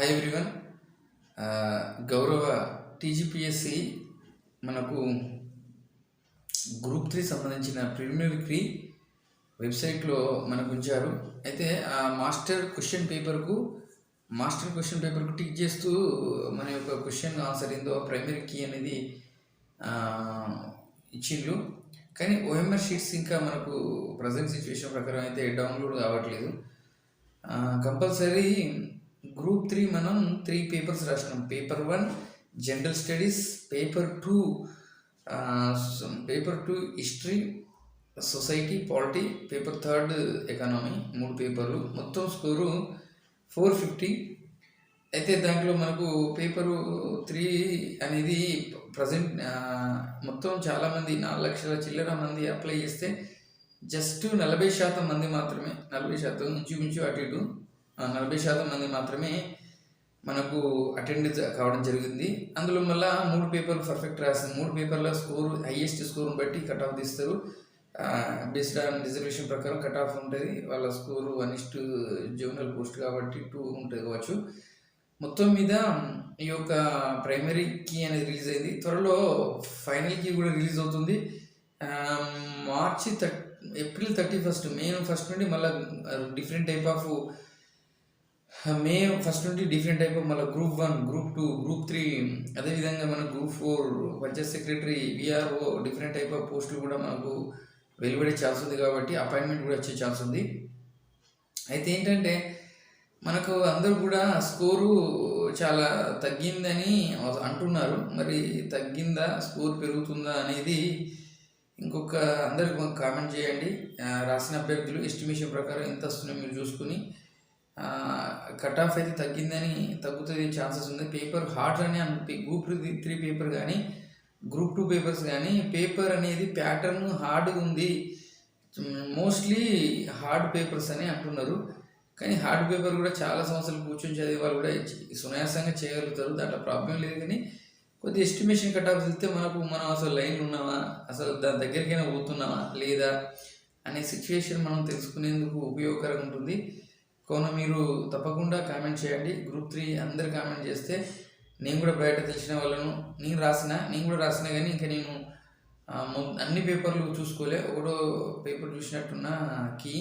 Hi everyone గౌరవ TGPSC మనకు group three సంబంధించిన ప్రిలిమినరీ వెబ్సైట్లో మనకు ఉంచారు అయితే ఆ మాస్టర్ క్వశ్చన్ పేపర్కు మాస్టర్ క్వశ్చన్ పేపర్కు టిక్ చేస్తూ మన యొక్క క్వశ్చన్ ఆన్సర్ ఏందో ప్రైమరీ కీ అనేది ఇచ్చిండ్రు. కానీ ఓఎంఆర్ షీట్స్ ఇంకా మనకు ప్రజెంట్ సిచ్యువేషన్ ప్రకారం అయితే డౌన్లోడ్ కావట్లేదు. కంపల్సరీ గ్రూప్ త్రీ మనం three papers రాసినాం. Paper one general studies paper two paper two history society polity paper third economy మూడు పేపర్లు. మొత్తం స్కోరు ఫోర్ ఫిఫ్టీ. అయితే దాంట్లో మనకు పేపరు త్రీ అనేది ప్రజెంట్ మొత్తం చాలామంది నాలుగు లక్షల చిల్లర మంది అప్లై చేస్తే జస్ట్ నలభై శాతం మంది మాత్రమే నలభై శాతం ఇంచుమించు అటు ఇటు. నలభై శాతం మంది మాత్రమే మనకు అటెండ్ కావడం జరిగింది. అందులో మళ్ళీ మూడు పేపర్లు పర్ఫెక్ట్ రాసింది. మూడు పేపర్ల స్కోర్ హైయెస్ట్ స్కోర్ని బట్టి కట్ ఆఫ్ తీస్తారు. బేస్డ్ ఆన్ రిజర్వేషన్ ప్రకారం కట్ ఆఫ్ ఉంటుంది. వాళ్ళ స్కోరు వన్ ఇస్ట్ జోనల్ పోస్ట్ కాబట్టి టూ ఉంటుంది కావచ్చు. మొత్తం మీద ఈ యొక్క ప్రైమరీ కీ అనేది రిలీజ్ అయింది. త్వరలో ఫైనల్ కీ కూడా రిలీజ్ అవుతుంది. March థర్ April thirty first May first నుండి మళ్ళీ డిఫరెంట్ టైప్ ఆఫ్ మేము ఫస్ట్ నుండి డిఫరెంట్ టైప్ ఆఫ్ మళ్ళీ group one group two group three అదేవిధంగా మన group four panchayat secretary VRO different type of పోస్టులు కూడా మనకు వెలువడే ఛాన్స్ ఉంది కాబట్టి అపాయింట్మెంట్ కూడా వచ్చే ఛాన్స్ ఉంది. అయితే ఏంటంటే మనకు అందరూ కూడా స్కోరు చాలా తగ్గిందని అంటున్నారు. మరి తగ్గిందా స్కోర్ పెరుగుతుందా అనేది ఇంకొక అందరికి మాకు కామెంట్ చేయండి. రాసిన అభ్యర్థులు ఎస్టిమేషన్ ప్రకారం ఎంత వస్తుందో మీరు చూసుకుని కట్ ఆఫ్ అయితే తగ్గిందని తగ్గుతుంది ఛాన్సెస్ ఉంది. పేపర్ హార్డ్ అని అని గ్రూప్ త్రీ పేపర్ కానీ గ్రూప్ టూ పేపర్స్ కానీ పేపర్ అనేది ప్యాటర్న్ హార్డ్ ఉంది. మోస్ట్లీ హార్డ్ పేపర్స్ అని అంటున్నారు. కానీ హార్డ్ పేపర్ కూడా చాలా సంవత్సరాలు కూర్చొని చదివే వాళ్ళు కూడా సునాయాసంగా చేయగలుగుతారు. దాంట్లో ప్రాబ్లం లేదు కానీ కొద్ది ఎస్టిమేషన్ కట్ ఆఫ్ చూస్తే మనకు మనం అసలు లైన్లు ఉన్నామా అసలు దాని దగ్గరికైనా పోతున్నామా లేదా అనే సిచ్యువేషన్ మనం తెలుసుకునేందుకు ఉపయోగకరంగా ఉంటుంది. కావున మీరు తప్పకుండా కామెంట్ చేయండి. గ్రూప్ త్రీ అందరు కామెంట్ చేస్తే నేను కూడా బయట తెలిసిన వాళ్ళను నేను రాసిన నేను కూడా రాసిన కానీ ఇంకా నేను అన్ని పేపర్లు చూసుకోలే. ఒకటో పేపర్ చూసినట్టున్న కీ.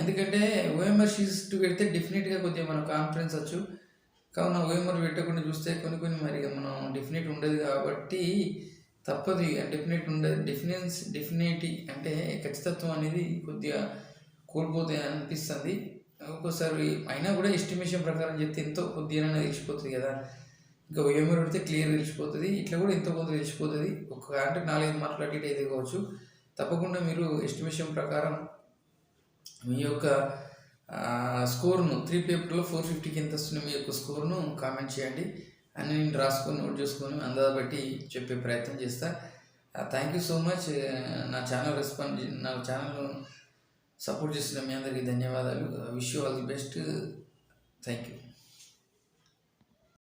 ఎందుకంటే ఓఎంఆర్ షీట్ పెడితే డెఫినెట్గా కొద్దిగా మనం కాన్ఫిడెన్స్ వచ్చు. కావున ఓఎంఆర్ పెట్టకుండా చూస్తే కొన్ని కొన్ని మరి మనం డెఫినెట్ ఉండదు కాబట్టి తప్పదు. డెఫినెట్ ఉండదు డెఫినెన్స్ డెఫినెటీ అంటే ఖచ్చితత్వం అనేది కొద్దిగా కోల్పోతే అనిపిస్తుంది. ఒక్కోసారి అయినా కూడా ఎస్టిమేషన్ ప్రకారం చెప్తే ఎంతో కొద్దిగా తెలిసిపోతుంది కదా. ఇంకా ఓఎంఆర్ పెడితే క్లియర్ తెలిసిపోతుంది ఇట్లా కూడా ఎంతో కొంత తెలిసిపోతుంది ఒక అంటే నాలుగైదు మార్కులు అయితే కావచ్చు. తప్పకుండా మీరు ఎస్టిమేషన్ ప్రకారం మీ యొక్క స్కోర్ను త్రీ పేపర్లో ఫోర్ ఫిఫ్టీకి ఎంత వస్తుంది మీ యొక్క స్కోర్ను కామెంట్ చేయండి. అని నేను రాసుకొని నోట్ చేసుకొని అందాజ బట్టి చెప్పే ప్రయత్నం చేస్తా. థ్యాంక్ యూ సో మచ్ నా ఛానల్ రెస్పాండ్ నా ఛానల్ సపోర్ట్ చేసిన మీ అందరికీ ధన్యవాదాలు. Wish you all the best. Thank you